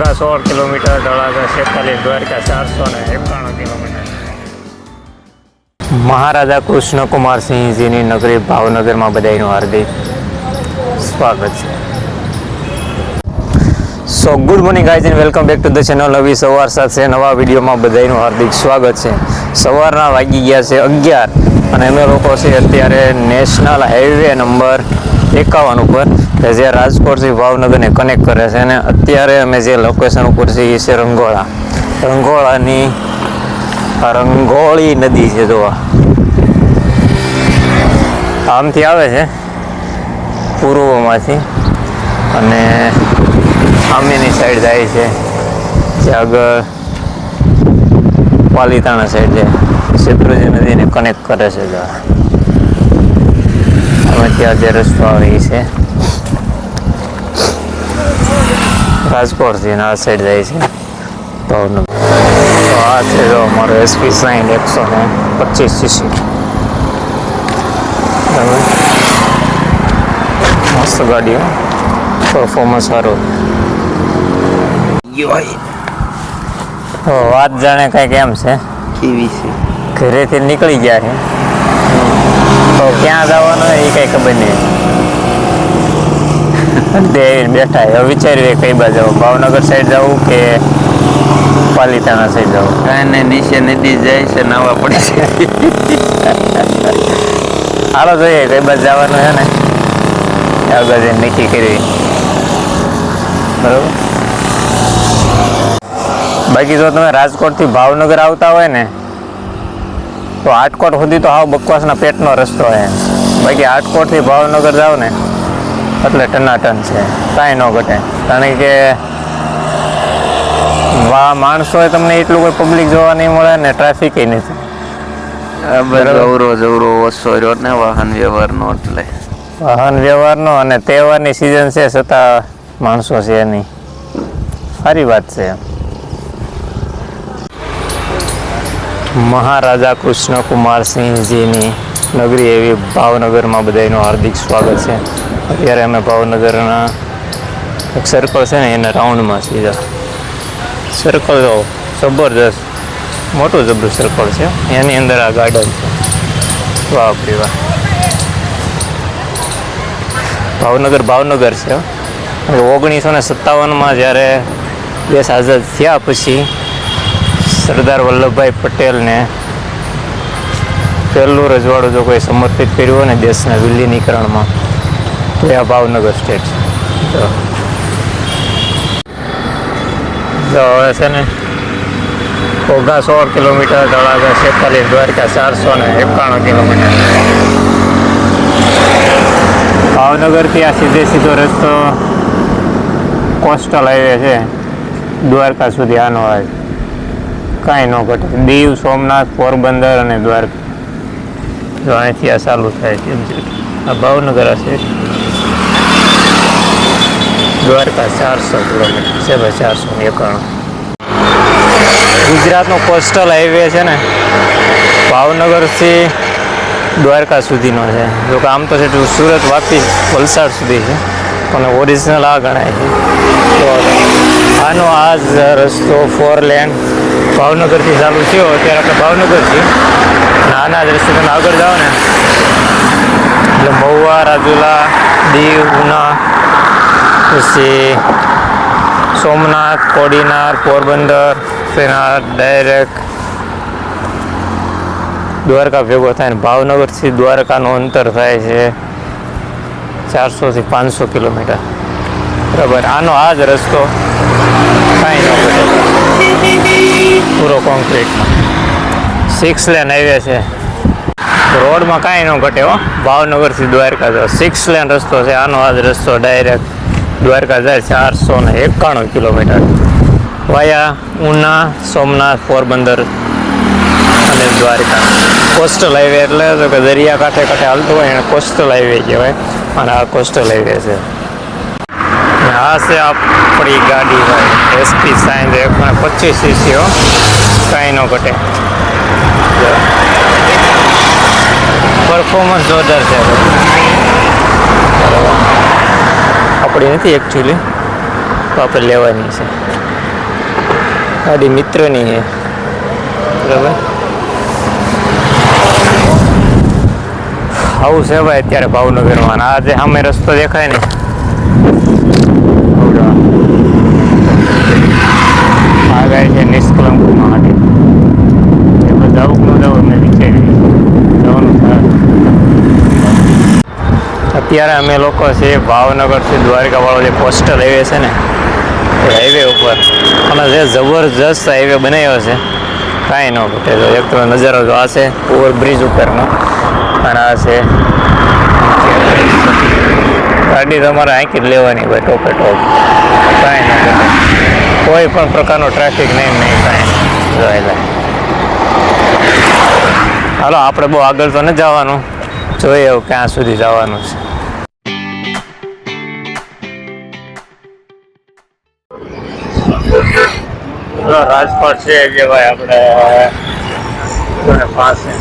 ઘોઘા સોળ કિલોમીટર તળાજા છેતાલીસ દ્વારકા ચારસો ને એકાણું કિલોમીટર. મહારાજા કૃષ્ણકુમાર સિંહજીની નગરી ભાવનગરમાં બધાનું હાર્દિક સ્વાગત છે. So good morning guys and welcome back to the channel નવી સવાર સાથે નવા વિડીયોમાં બધાનું હાર્દિક સ્વાગત છે. સવારના વાગી ગયા છે અગિયાર અને અમે લોકો છે અત્યારે નેશનલ હાઈવે નંબર એકાવન ઉપર. કે જે રાજકોટથી ભાવનગરને કનેક્ટ કરે છે અને અત્યારે અમે જે લોકેશન ઉપર છીએ એ છે રંગોળા. રંગોળાની રંગોળી નદી છે જોવા આમથી આવે છે, પૂર્વમાંથી. અને આમેની સાઈડ જાય છે, જે આગળ પાલીતાણા સાઈડ છે. શેત્રુજી નદીને કનેક્ટ કરે છે જો અમે ત્યાં જે રસ્તો આવે છે. રાજકોટથી ને આ સાઈડ જાય છે. ભાવનગર. તો આ છે જો અમારો એસપી સાઈન એકસો ને પચીસ સીસી મસ્ત ગાડીઓ પરફોર્મન્સ સારું. તો વાત જાણે કંઈક એમ કેવી છે? ઘરેથી નીકળી ગયા છે. તો ક્યાં જવાનું એ કઈ ખબર નહીં. તે બેઠા હવે વિચાર્યું કઈ બાજુ જવું ભાવનગર સાઈડ જવું કે પાલીતાણા સાઈડ જવું? કાંઈ નીચે નદી જાય છે નાવા પડે છે. હાલો જોઈએ કઈ બાજુ જવાનું છે ને. આગળ જઈને નક્કી કરી બરોબર? બાકી જો તમે રાજકોટથી ભાવનગર આવતા હોય ને તો આટકોટ સુધી તો હાવ બકવાસના પેટનો રસ્તો હોય બાકી આટકોટથી ભાવનગર જાઓ ને એટલે ટનાટન છે. કાંઈ ન ઘટે. કારણ કે વા માણસો તમને એટલું કોઈ પબ્લિક જોવા નહીં મળે ને ટ્રાફિક નથી. અવરો જવરો ઓછો રહ્યો ને વાહન વ્યવહારનો એટલે. વાહન વ્યવહારનો અને તહેવારની સિઝન છે છતાં માણસો છે નહીં. સારી વાત છે મહારાજા કૃષ્ણકુમાર સિંહજીની નગરી એવી ભાવનગરમાં બધાનું હાર્દિક સ્વાગત છે. અત્યારે અમે ભાવનગરના એક સર્કલ છે ને, એના રાઉન્ડમાં સીધા સર્કલ જબરજસ્ત, મોટું જબરું સર્કલ છે. એની અંદર આ ગાર્ડન છે. વાપરી વાહ. ભાવનગર ભાવનગર છે. ઓગણીસો ને સત્તાવનમાં જ્યારે દેશ આઝાદ થયા પછી સરદાર વલ્લભભાઈ પટેલને પહેલું રજવાડું જો કોઈ સમર્પિત કર્યું હોય ને દેશના વિલીનીકરણમાં, તો એ આ ભાવનગર સ્ટેટ છે. તો હવે છે ને ઘોઘા સોળ કિલોમીટર તળાજા છેતાલીસ દ્વારકા ચારસો ને એકાણું કિલોમીટર. ભાવનગરથી આ સીધે સીધો રસ્તો કોસ્ટલ હાઈવે છે. દ્વારકા સુધી આનો આવે કાંઈ ન ઘટે. દીવ સોમનાથ પોરબંદર અને દ્વારકા. જો અહીંથી આ ચાલુ થાય છે. આ ભાવનગર હશે દ્વારકા ચારસો કિલોમીટર છે ભાઈ, ચારસો એકાણું. ગુજરાતનો કોસ્ટલ હાઈવે છે ને, ભાવનગરથી દ્વારકા સુધીનો છે. જો કે આમ તો છે સુરત વાપી વલસાડ સુધી છે, પણ ઓરિજિનલ આ ગણાય છે. તો આનો આ જ રસ્તો ફોર લેન ભાવનગરથી ચાલુ થયો. અત્યારે આપણે ભાવનગર છીએ અને આના જ રસ્તે તમે આગળ જાઓ ને. એટલે મહુવા, રાજુલા, દીવ, ઉના, પછી સોમનાથ, કોડીનાર, પોરબંદર તેના ડાયરેક્ટ દ્વારકા ભેગો થાય ને ભાવનગરથી દ્વારકાનું અંતર થાય છે ચારસોથી પાંચસો કિલોમીટર. બરાબર, આનો આ જ રસ્તો કાંઈ ન પૂરો કોન્ક્રીટમાં સિક્સ લેન હાઈવે છે. રોડમાં કાંઈ ન ઘટે હો. ભાવનગરથી દ્વારકા જાઓ. સિક્સ લેન રસ્તો છે. આનો આ રસ્તો ડાયરેક્ટ દ્વારકા જાય ચારસો ને એકાણું કિલોમીટર. વાયા, ઉના, સોમનાથ, પોરબંદર અને દ્વારકા. કોસ્ટલ હાઈવે એટલે તો કે દરિયા કાંઠે કાંઠે હાલતું હોય એને કોસ્ટલ હાઈવે કહેવાય. અને આ કોસ્ટલ હાઈવે છે. આ છે આપણી ગાડી ભાઈ. એસપી સાઇન્સ એકસો પચીસ સીસીઓ કાંઈ ન ઘટે. પરફોર્મન્સ જોરદાર છે. આપણી નથી એકચ્યુઅલી તો આપણે લેવાની છે. ગાડી મિત્રની છે. બરાબર? આવું છે ભાઈ અત્યારે ભાવનગરમાં. આ જે સામે રસ્તો દેખાય ને. આ ગાય છે નિષ્કલંક માટે એમાં જવું ન જવું જવાનું અત્યારે અમે લોકો છે ભાવનગરથી દ્વારકાવાળો જે પોસ્ટલ હાઈવે છે ને, એ હાઈવે ઉપર. અને જે જબરજસ્ત હાઈવે બનાવ્યો છે, કાંઈ ન ઘટે એક તો નજારો જો આ છે ઓવરબ્રિજ ઉપરનો. અને આ છે ગાડી તમારે આંકી જ લેવાની હોય ટોપે ટોપ. કાંઈ ન કોઈ પણ પ્રકારનો ટ્રાફિક નહીં નહીં, કાંઈ નહીં જોઈ લે હાલો, આપણે બહુ આગળ તો ન જવાનું. જોઈએ એવું ક્યાં સુધી જવાનું છે. રાજકોટ છે જે ભાઈ આપણે પાસે.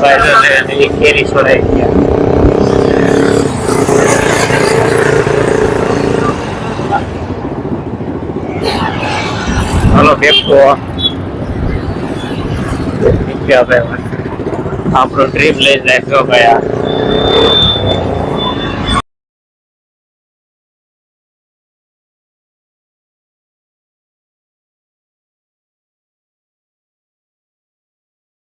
ભાઈ કેરી છોડાઈ ગયા. બેપકો આપણો ટ્રીપ લઈ જાય ગયા